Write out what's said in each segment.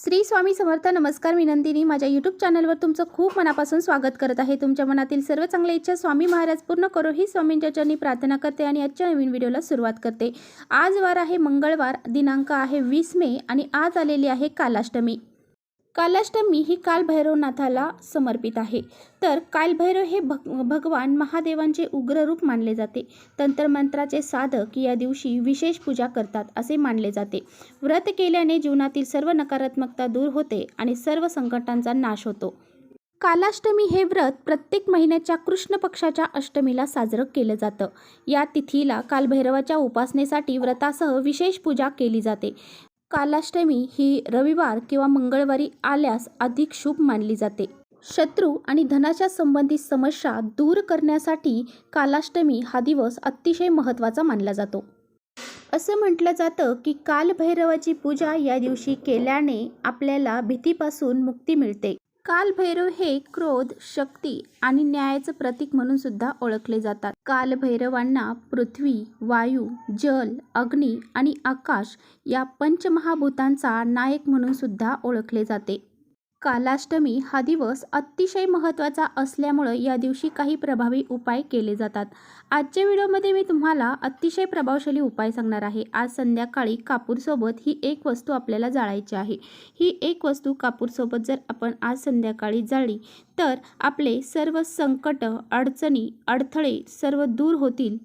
श्री स्वामी समर्थ नमस्कार विनंतीनी माझ्या यूट्यूब चॅनलवर तुमचं खूप मनापासून स्वागत करत आहे. तुमच्या मनातील सर्व चांगल्या इच्छा स्वामी महाराज पूर्ण करो ही स्वामींच्या चरणी प्रार्थना करते आणि आजच्या नवीन व्हिडिओला सुरुवात करते. आज वार आहे मंगळवार दिनांक आहे वीस मे आणि आज आलेली आहे कालाष्टमी. कालाष्टमी ही कालभैरवनाथाला समर्पित आहे. तर कालभैरव हे भग भगवान महादेवांचे उग्र रूप मानले जाते. तंत्रमंत्राचे साधक या दिवशी विशेष पूजा करतात असे मानले जाते. व्रत केल्याने जीवनातील सर्व नकारात्मकता दूर होते आणि सर्व संकटांचा नाश होतो. कालाष्टमी हे व्रत प्रत्येक महिन्याच्या कृष्ण पक्षाच्या अष्टमीला साजरं केलं जातं. या तिथीला कालभैरवाच्या उपासनेसाठी व्रतासह विशेष पूजा केली जाते. कालाष्टमी ही रविवार किंवा मंगळवारी आल्यास अधिक शुभ मानली जाते. शत्रू आणि धनाच्या संबंधित समस्या दूर करण्यासाठी कालाष्टमी हा दिवस अतिशय महत्त्वाचा मानला जातो. असं म्हटलं जातं की कालभैरवाची पूजा या दिवशी केल्याने आपल्याला भीतीपासून मुक्ती मिळते. कालभैरव हे क्रोध शक्ती आणि न्यायाचं प्रतीक म्हणून सुद्धा ओळखले जातात. कालभैरवांना पृथ्वी वायू जल अग्नी आणि आकाश या पंचमहाभूतांचा नायक म्हणून सुद्धा ओळखले जाते. कालाष्टमी हा दिवस अतिशय महत्त्वाचा असल्यामुळं या दिवशी काही प्रभावी उपाय केले जातात. आजच्या व्हिडिओमध्ये मी तुम्हाला अतिशय प्रभावशाली उपाय सांगणार आहे. आज संध्याकाळी कापूरसोबत ही एक वस्तू आपल्याला जाळायची आहे. ही एक वस्तू कापूरसोबत जर आपण आज संध्याकाळी जाळली तर आपले सर्व संकट अडचणी अडथळे सर्व दूर होतील.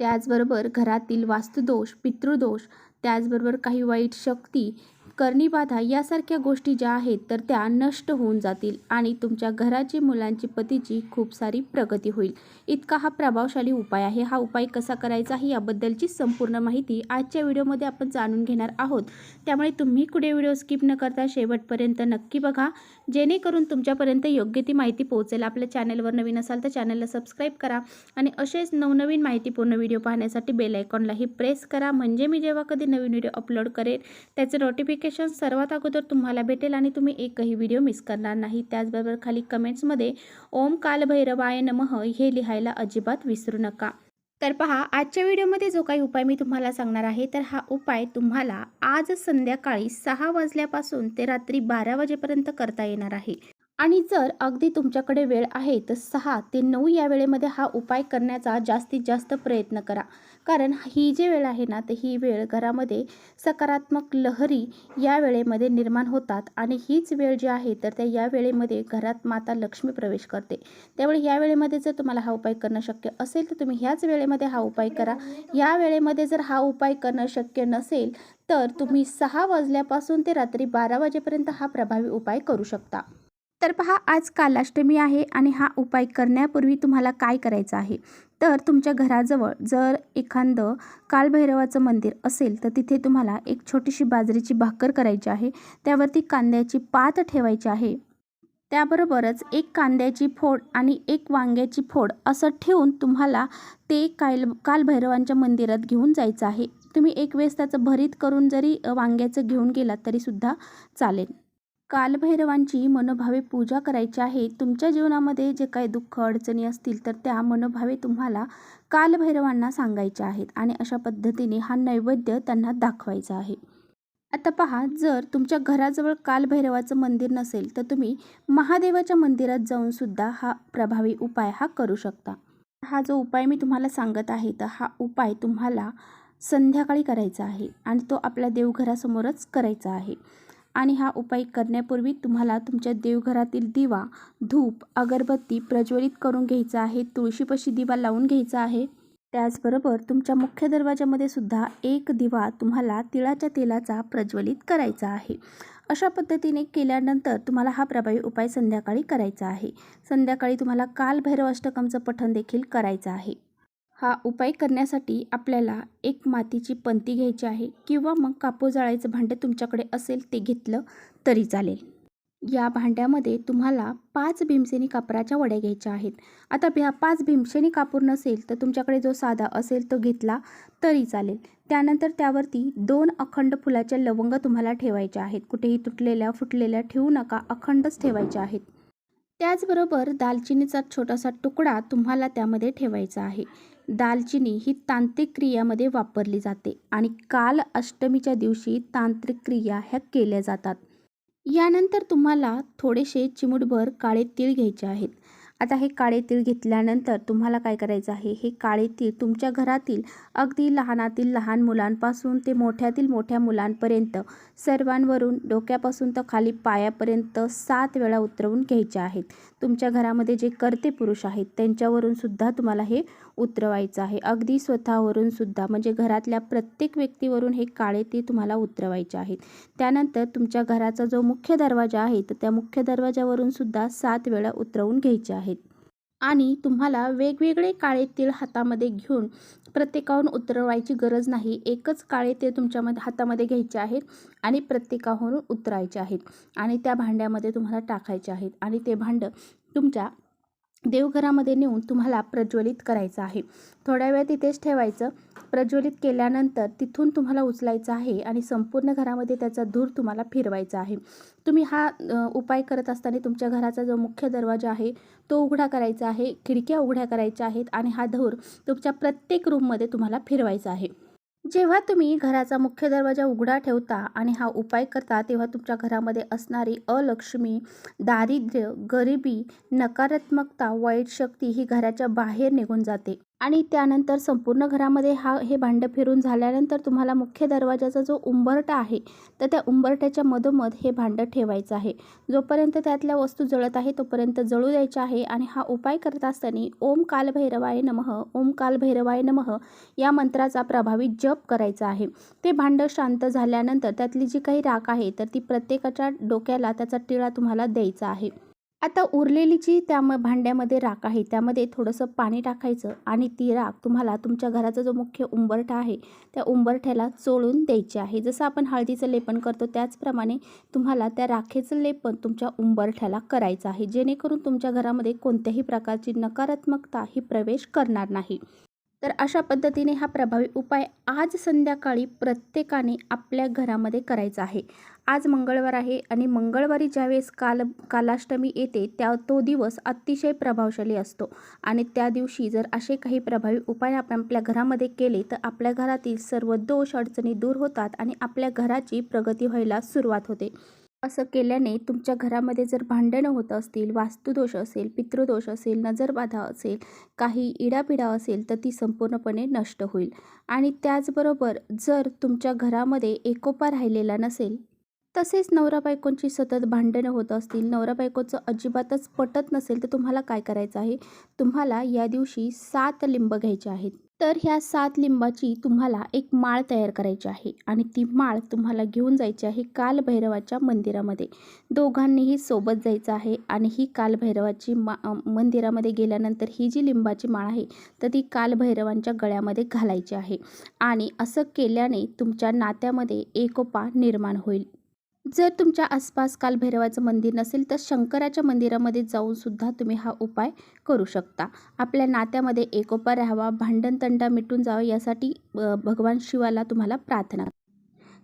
त्याचबरोबर घरातील वास्तुदोष पितृदोष त्याचबरोबर काही वाईट शक्ती करणीबाधा यासारख्या गोष्टी ज्या आहेत तर त्या नष्ट होऊन जातील आणि तुमच्या घराची मुलांची पतीची खूप सारी प्रगती होईल. इतका हा प्रभावशाली उपाय आहे. हा उपाय कसा करायचा ही याबद्दलची संपूर्ण माहिती आजच्या व्हिडिओमध्ये आपण जाणून घेणार आहोत. त्यामुळे तुम्ही कुठे व्हिडिओ स्किप न करता शेवटपर्यंत नक्की बघा. जेणेकरून तुमच्यापर्यंत योग्य ती माहिती पोहोचेल. आपल्या चॅनलवर नवीन असाल तर चॅनलला सबस्क्राईब करा आणि असेच नवनवीन माहितीपूर्ण व्हिडिओ पाहण्यासाठी बेल आयकॉनलाही प्रेस करा. म्हणजे मी जेव्हा कधी नवीन व्हिडिओ अपलोड करेल त्याचं नोटिफिकेशन सर्वात अगोदर तुम्हाला भेटेल आणि तुम्ही एकही व्हिडिओ मिस करणार नाही. त्याचबरोबर खाली कमेंट्समध्ये ओम कालभैरवाय नमः हे लिहायला अजिबात विसरू नका. तर पहा आजच्या व्हिडिओमध्ये जो काही उपाय मी तुम्हाला सांगणार आहे तर हा उपाय तुम्हाला आज संध्याकाळी सहा वाजल्यापासून ते रात्री बारा वाजेपर्यंत करता येणार आहे. आणि जर अगदी तुमच्याकडे वेळ आहे तर सहा ते नऊ या वेळेमध्ये हा उपाय करण्याचा जास्तीत जास्त प्रयत्न करा. कारण ही जी वेळ आहे ना तर ही वेळ घरामध्ये सकारात्मक लहरी या वेळेमध्ये निर्माण होतात आणि हीच वेळ जी आहे तर त्या या वेळेमध्ये घरात माता लक्ष्मी प्रवेश करते. त्यामुळे या वेळेमध्ये जर तुम्हाला हा उपाय करणं शक्य असेल तर तुम्ही ह्याच वेळेमध्ये हा उपाय करा. या वेळेमध्ये जर हा उपाय करणं शक्य नसेल तर तुम्ही सहा वाजल्यापासून ते रात्री बारा वाजेपर्यंत हा प्रभावी उपाय करू शकता. तर पहा आज कालाष्टमी आहे आणि हा उपाय करण्यापूर्वी तुम्हाला काय करायचं आहे? तर तुमच्या घराजवळ जर एखादं कालभैरवाचं मंदिर असेल तर तिथे तुम्हाला एक छोटीशी बाजरीची भाकर करायची आहे. त्यावरती कांद्याची पात ठेवायची आहे. त्याबरोबरच एक कांद्याची फोड आणि एक वांग्याची फोड असं ठेवून तुम्हाला ते काल कालभैरवांच्या मंदिरात घेऊन जायचं आहे. तुम्ही एक वेळेस त्याचं भरीत करून जरी वांग्याचं घेऊन गेलात तरीसुद्धा चालेल. कालभैरवांची मनोभावे पूजा करायची आहे. तुमच्या जीवनामध्ये जे काही दुःख अडचणी असतील तर त्या मनोभावे तुम्हाला कालभैरवांना सांगायच्या आहेत आणि अशा पद्धतीने हा नैवेद्य त्यांना दाखवायचा आहे. आता पहा जर तुमच्या घराजवळ कालभैरवाचं मंदिर नसेल तर तुम्ही महादेवाच्या मंदिरात जाऊन सुद्धा हा प्रभावी उपाय हा करू शकता. हा जो उपाय मी तुम्हाला सांगत आहे तर हा उपाय तुम्हाला संध्याकाळी करायचा आहे आणि तो आपल्या देवघरासमोरच करायचा आहे. आणि हा उपाय करण्यापूर्वी तुम्हाला तुमच्या देवघरातील दिवा धूप अगरबत्ती प्रज्वलित करून घ्यायचा आहे तुळशीपाशी दिवा लावून घ्यायचा आहे. त्याचबरोबर तुमच्या मुख्य दरवाजामध्ये सुद्धा एक दिवा तुम्हाला तिळाच्या तेलाचा प्रज्वलित करायचा आहे. अशा पद्धतीने केल्यानंतर तुम्हाला हा प्रभावी उपाय संध्याकाळी करायचा आहे. संध्याकाळी तुम्हाला काल भैरव अष्टकमचं पठण देखील करायचं आहे. हा उपाय करण्यासाठी आपल्याला एक मातीची पंती घ्यायची आहे किंवा मग कापूर जाळायचं भांडं तुमच्याकडे असेल ते घेतलं तरी चालेल. या भांड्यामध्ये तुम्हाला पाच भीमसेनी कापराच्या वड्या घ्यायच्या आहेत. आता ह्या पाच भीमसेनी कापूर नसेल तर तुमच्याकडे जो साधा असेल तो घेतला तरी चालेल. त्यानंतर त्यावरती दोन अखंड फुलाच्या लवंग तुम्हाला ठेवायच्या आहेत. कुठेही तुटलेल्या फुटलेल्या ठेवू नका. अखंडच ठेवायच्या आहेत. त्याचबरोबर दालचिनीचा छोटासा तुकडा तुम्हाला त्यामध्ये ठेवायचा आहे. दालचिनी ही तांत्रिक क्रियामध्ये वापरली जाते आणि काल अष्टमीच्या दिवशी तांत्रिक क्रिया ह्या केल्या जातात. यानंतर तुम्हाला थोडेसे चिमूटभर काळे तीळ घ्यायचे आहेत. आता हे काळे तीळ घेतल्यानंतर तुम्हाला काय करायचं आहे? हे काळे तीळ तुमच्या घरातील अगदी लहानातील लहान मुलांपासून ते मोठ्यातील मोठ्या मुलांपर्यंत सर्वांवरून डोक्यापासून तर खाली पायापर्यंत सात वेळा उतरवून घ्यायचे आहेत. तुमच्या घरामध्ये जे कर्ते पुरुष आहेत त्यांच्यावरून सुद्धा तुम्हाला हे उतरवायचं आहे. अगदी स्वतःवरून सुद्धा म्हणजे घरातल्या प्रत्येक व्यक्तीवरून हे काळे ते तुम्हाला उतरवायचे आहेत. त्यानंतर तुमच्या घराचा जो मुख्य दरवाजा आहे तर त्या मुख्य दरवाजावरून सुद्धा सात वेळा उतरवून घ्यायचे आहेत. आणि तुम्हाला वेगवेगळे काळे तीळ हातामध्ये घेऊन प्रत्येकाहून उतरवायची गरज नाही. एकच काळे तीळ तुमच्यामध्ये हातामध्ये घ्यायचे आहेत आणि प्रत्येकाहून उतरायचे आहेत. आणि त्या भांड्यामध्ये तुम्हाला टाकायचे आहेत. आणि ते भांडं तुमच्या देवघरामध्ये नेऊन तुम्हाला प्रज्वलित करायचं आहे. थोड्या वेळ तिथेच ठेवायचं. प्रज्वलित केल्यानंतर तिथून तुम्हाला उचलायचं आहे आणि संपूर्ण घरामध्ये त्याचा धूर तुम्हाला फिरवायचा आहे. तुम्ही हा उपाय करत असताना तुमच्या घराचा जो मुख्य दरवाजा आहे तो उघडा करायचा आहे खिडक्या उघड्या करायच्या आहेत आणि हा धूर तुमच्या प्रत्येक रूममध्ये तुम्हाला फिरवायचा आहे. जेव्हा तुम्ही घराचा मुख्य दरवाजा उघडा ठेवता आणि हा उपाय करता तेव्हा तुमच्या घरामध्ये असणारी अलक्ष्मी दारिद्र्य गरिबी नकारात्मकता वाईट शक्ती ही घराच्या बाहेर निघून जाते. आणि त्यानंतर संपूर्ण घरामध्ये हा हे भांडं फिरून झाल्यानंतर तुम्हाला मुख्य दरवाजाचा जो उंबरटा आहे तर त्या उंबरट्याच्या मधोमध हे भांडं ठेवायचं आहे. जोपर्यंत त्यातल्या वस्तू जळत आहे तोपर्यंत जळू द्यायच्या आहे आणि हा उपाय करत असताना ओम कालभैरवाय नमः ओम कालभैरवाय नमः या मंत्राचा प्रभावी जप करायचा आहे. ते भांडं शांत झाल्यानंतर त्यातली जी काही राख आहे तर ती प्रत्येकाच्या डोक्याला त्याचा टिळा तुम्हाला द्यायचा आहे. आता उरलेली जी त्या म भांड्यामध्ये राख आहे. त्यामध्ये थोडंसं पाणी टाकायचं आणि ती राख तुम्हाला तुमच्या घराचा जो मुख्य उंबरठा आहे त्या उंबरठ्याला चोळून द्यायची आहे. जसं आपण हळदीचं लेपन करतो त्याचप्रमाणे तुम्हाला त्या राखेचं लेपन तुमच्या उंबरठ्याला करायचं आहे. जेणेकरून तुमच्या घरामध्ये कोणत्याही प्रकारची नकारात्मकता ही प्रवेश करणार नाही. तर अशा पद्धतीने हा प्रभावी उपाय आज संध्याकाळी प्रत्येकाने आपल्या घरामध्ये करायचा आहे. आज मंगळवार आहे आणि मंगळवारी ज्यावेळेस काल कालाष्टमी येते त्या तो दिवस अतिशय प्रभावशाली असतो. आणि त्या दिवशी जर असे काही प्रभावी उपाय आपण आपल्या घरामध्ये केले तर आपल्या घरातील सर्व दोष अडचणी दूर होतात आणि आपल्या घराची प्रगती व्हायला सुरुवात होते. असं केल्याने तुमच्या घरामध्ये जर भांडणं होत असतील वास्तुदोष असेल पितृदोष असेल नजरबाधा असेल काही इडापिडा असेल तर ती संपूर्णपणे नष्ट होईल. आणि त्याचबरोबर जर तुमच्या घरामध्ये एकोपा राहिलेला नसेल तसेच नवरा बायकोंची सतत भांडणं होत असतील नवरा बायकोचं अजिबातच पटत नसेल तर तुम्हाला काय करायचं आहे? तुम्हाला या दिवशी सात लिंब घ्यायचे आहेत. तर ह्या सात लिंबाची तुम्हाला एक माळ तयार करायची आहे आणि ती माळ तुम्हाला घेऊन जायची आहे कालभैरवाच्या मंदिरामध्ये. दोघांनीही सोबत जायचं आहे आणि ही कालभैरवाची मा मंदिरामध्ये गेल्यानंतर ही जी लिंबाची माळ आहे तर ती कालभैरवांच्या गळ्यामध्ये घालायची आहे. आणि असं केल्याने तुमच्या नात्यामध्ये एकोपा निर्माण होईल. जर तुमच्या आसपास कालभैरवाचं मंदिर नसेल तर शंकराच्या मंदिरामध्ये जाऊनसुद्धा तुम्ही हा उपाय करू शकता. आपल्या नात्यामध्ये एकोपा राहावा भांडणतंडा मिटून जावा यासाठी भगवान शिवाला तुम्हाला प्रार्थना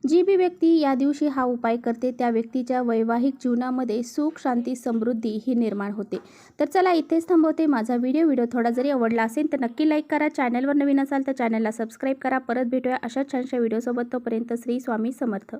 जी बी व्यक्ती या दिवशी हा उपाय करते त्या व्यक्तीच्या वैवाहिक जीवनामध्ये सुख शांती समृद्धी ही निर्माण होते. तर चला इथेच थांबवते माझा व्हिडिओ. व्हिडिओ थोडा जरी आवडला असेल तर नक्की लाईक करा. चॅनलवर नवीन असाल तर चॅनलला सबस्क्राईब करा. परत भेटूया अशा छानशा व्हिडिओसोबत. तोपर्यंत श्री स्वामी समर्थ.